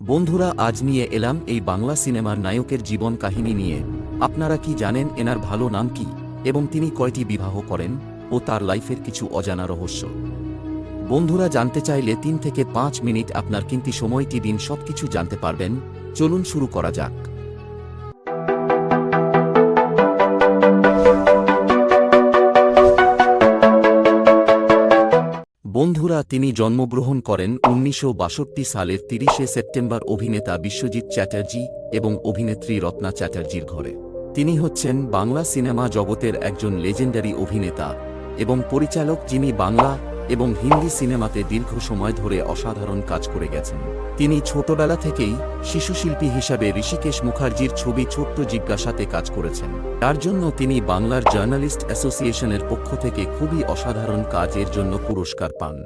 বন্ধুরা, আজ নিয়ে এলাম এই বাংলা সিনেমার নায়কের জীবন কাহিনী নিয়ে। আপনারা কি জানেন এনার ভালো নাম কি, এবং তিনি কয়টি বিবাহ করেন ও তার লাইফের কিছু অজানা রহস্য? বন্ধুরা, জানতে চাইলে তিন থেকে পাঁচ মিনিট আপনার কিন্তু সময়টি দিন সবকিছু জানতে পারবেন। চলুন শুরু করা যাক। বন্ধুরা, তিনি জন্মগ্রহণ করেন উনিশশো বাষট্টি সালের তিরিশে সেপ্টেম্বর অভিনেতা বিশ্বজিৎ চ্যাটার্জি এবং অভিনেত্রী রত্না চ্যাটার্জির ঘরে। তিনি হচ্ছেন বাংলা সিনেমা জগতের একজন লেজেন্ডারি অভিনেতা এবং পরিচালক যিনি বাংলা এবং হিন্দি সিনেমাতে দীর্ঘ সময় ধরে অসাধারণ কাজ করে গেছেন। তিনি ছোটবেলা থেকেই শিশুশিল্পী হিসাবে ঋষিকেশ মুখার্জির ছবি ছোট্ট জিজ্ঞাসাতে কাজ করেছেন। তার জন্য তিনি বাংলার জার্নালিস্ট অ্যাসোসিয়েশনের পক্ষ থেকে খুবই অসাধারণ কাজের জন্য পুরস্কার পান।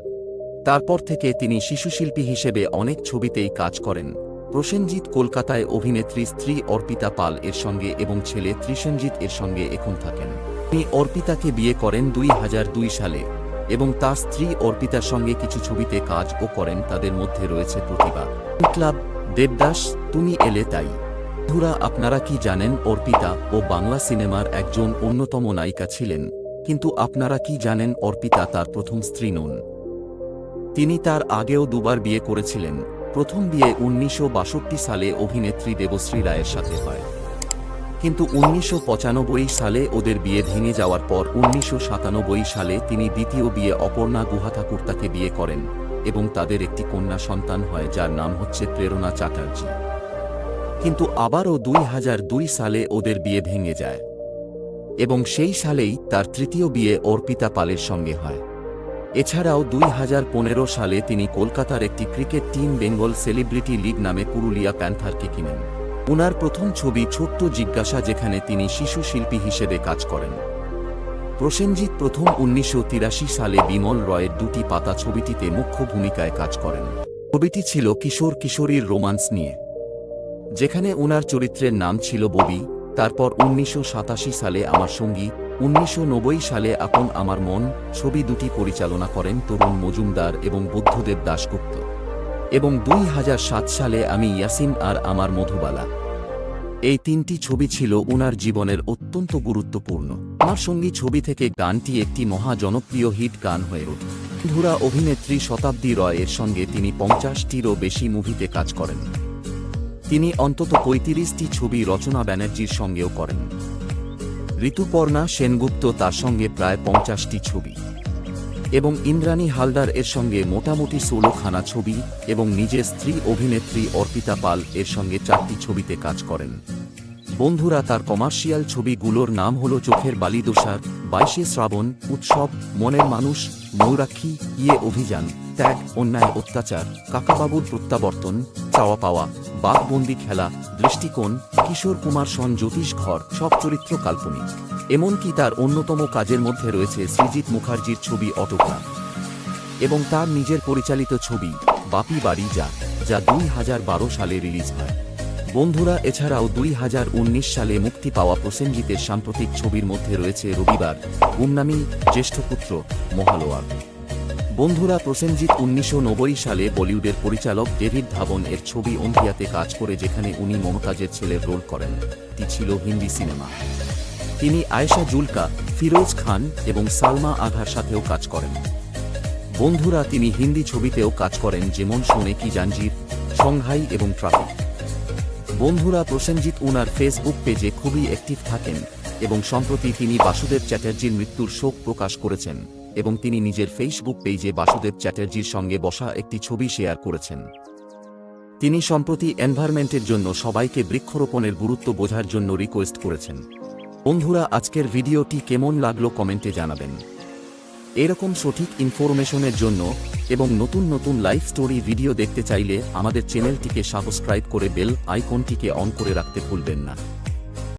তারপর থেকে তিনি শিশুশিল্পী হিসেবে অনেক ছবিতেই কাজ করেন। প্রসেনজিৎ কলকাতায় অভিনেত্রী স্ত্রী অর্পিতা পাল এর সঙ্গে এবং ছেলে ত্রিসেনজিৎ এর সঙ্গে এখন থাকেন। তিনি অর্পিতাকে বিয়ে করেন দুই হাজার দুই সালে। এবং তার স্ত্রী অর্পিতার সঙ্গে কিছু ছবিতে কাজও করেন, তাদের মধ্যে রয়েছে প্রতিভা। ক্লাব দেবদাস, তুমি এলে তাই। বন্ধুরা, আপনারা কি জানেন, অর্পিতা ও বাংলা সিনেমার একজন অন্যতম নায়িকা ছিলেন। কিন্তু আপনারা কি জানেন, অর্পিতা তার প্রথম স্ত্রী নন। তিনি তার আগেও দুবার বিয়ে করেছিলেন। প্রথম বিয়ে উনিশশো বাষট্টি সালে অভিনেত্রী দেবশ্রী রায়ের সাথে হয়। কিন্তু উনিশশো পঁচানব্বই সালে ওদের বিয়ে ভেঙে যাওয়ার পর উনিশশো সাতানব্বই সালে তিনি দ্বিতীয় বিয়ে অপর্ণা গুহাঠাকুরতাকে বিয়ে করেন এবং তাদের একটি কন্যা সন্তান হয় যার নাম হচ্ছে প্রেরণা চ্যাটার্জি। কিন্তু আবারও দুই হাজার দুই সালে ওদের বিয়ে ভেঙে যায় এবং সেই সালেই তার তৃতীয় বিয়ে অর্পিতা পালের সঙ্গে হয়। এছাড়াও দুই হাজার পনেরো সালে তিনি কলকাতার একটি cricket team Bengal celebrity league নামে পুরুলিয়া প্যান্থারকে কিনেন। উনার প্রথম ছবি ছোট্ট জিজ্ঞাসা যেখানে তিনি শিশু শিল্পী হিসেবে কাজ করেন। প্রসেনজিৎ প্রথম উনিশশো তিরাশি সালে বিমল রয়ের দুটি পাতা ছবিটিতে মুখ্য ভূমিকায় কাজ করেন। ছবিটি ছিল কিশোর কিশোরীর রোমান্স নিয়ে। যেখানে উনার চরিত্রের নাম ছিল ববি, তারপর উনিশশো সাতাশি সালে আমার সঙ্গী, উনিশশো নব্বই সালে আপন আমার মন, ছবি দুটি পরিচালনা করেন তরুণ মজুমদার এবং বুদ্ধদেব দাশগুপ্ত। এবং দুই হাজার সাত সালে আমি ইয়াসিন আর আমার মধুবালা। এই তিনটি ছবি ছিল উনার জীবনের অত্যন্ত গুরুত্বপূর্ণ। আমার সঙ্গী ছবি থেকে গানটি একটি মহা জনপ্রিয় হিট গান হয়ে ওঠে। ধুরা অভিনেত্রী শতাব্দী রয়ের সঙ্গে তিনি পঞ্চাশটিরও বেশি মুভিতে কাজ করেন। তিনি অন্তত পঁয়ত্রিশটি ছবি রচনা ব্যানার্জির সঙ্গেও করেন। ঋতুপর্ণা সেনগুপ্ত তার সঙ্গে প্রায় পঞ্চাশটি ছবি। এবং ইন্দ্রাণী হালদার এর সঙ্গে মোটামুটি ষোলোখানা ছবি এবং নিজের স্ত্রী অভিনেত্রী অর্পিতা পাল এর সঙ্গে চারটি ছবিতে কাজ করেন। বন্ধুরা, তার কমার্শিয়াল ছবিগুলোর নাম হল চোখের বালিদোষার বাইশে শ্রাবণ, উৎসব, মনের মানুষ মৌরাক্ষী ইয়ে অভিযান, ত্যাগ, অন্যায়, অত্যাচার, কাকাবাবুর প্রত্যাবর্তন, চাওয়া পাওয়া, বাঘবন্দি খেলা, দৃষ্টিকোণ, কিশোর কুমার সন জ্যোতিষ ঘর, সব চরিত্র কাল্পনিক। এমনকি তার অন্যতম কাজের মধ্যে রয়েছে সৃজিৎ মুখার্জির ছবি অটোগ্রাফ এবং তার নিজের পরিচালিত ছবি বাপি বাড়ি যা যা দুই হাজার বারো সালে রিলিজ হয়। বন্ধুরা, এছাড়াও দুই হাজার উনিশ সালে মুক্তি পাওয়া প্রসেনজিতের সাম্প্রতিক ছবির মধ্যে রয়েছে রবিবার গুমনামি জ্যেষ্ঠপুত্র মহালোয়া বন্ধুরা, প্রসেনজিৎ উনিশশো নব্বই সালে বলিউডের পরিচালক ডেভিড ধাবন এর ছবি অন্ধিয়াতে কাজ করে যেখানে উনি মমতাজের ছেলের রোল করেন। টি ছিল হিন্দি সিনেমা। তিনি আয়েশা জুলকা, ফিরোজ খান এবং সালমা আঘার সাথেও কাজ করেন। বন্ধুরা, তিনি হিন্দি ছবিতেও কাজ করেন যেমন শোনে কি জাঞ্জির, সংহাই এবং ট্রাফিক। বন্ধুরা, প্রসেনজিৎ উনার ফেসবুক পেজে খুবই অ্যাক্টিভ থাকেন এবং সম্প্রতি তিনি বাসুদেব চ্যাটার্জির মৃত্যুর শোক প্রকাশ করেছেন এবং তিনি নিজের ফেসবুক পেজে বাসুদেব চ্যাটার্জির সঙ্গে বসা একটি ছবি শেয়ার করেছেন। তিনি সম্প্রতি এনভায়রনমেন্টের জন্য সবাইকে বৃক্ষরোপণের গুরুত্ব বোঝার জন্য রিকোয়েস্ট করেছেন। বন্ধুরা, আজকের ভিডিওটি কেমন লাগল কমেন্টে জানাবেন। এরকম সঠিক ইনফরমেশনের জন্য এবং নতুন নতুন লাইফ স্টোরি ভিডিও দেখতে চাইলে আমাদের চ্যানেলটিকে সাবস্ক্রাইব করে বেল আইকনটিকে অন করে রাখতে ভুলবেন না।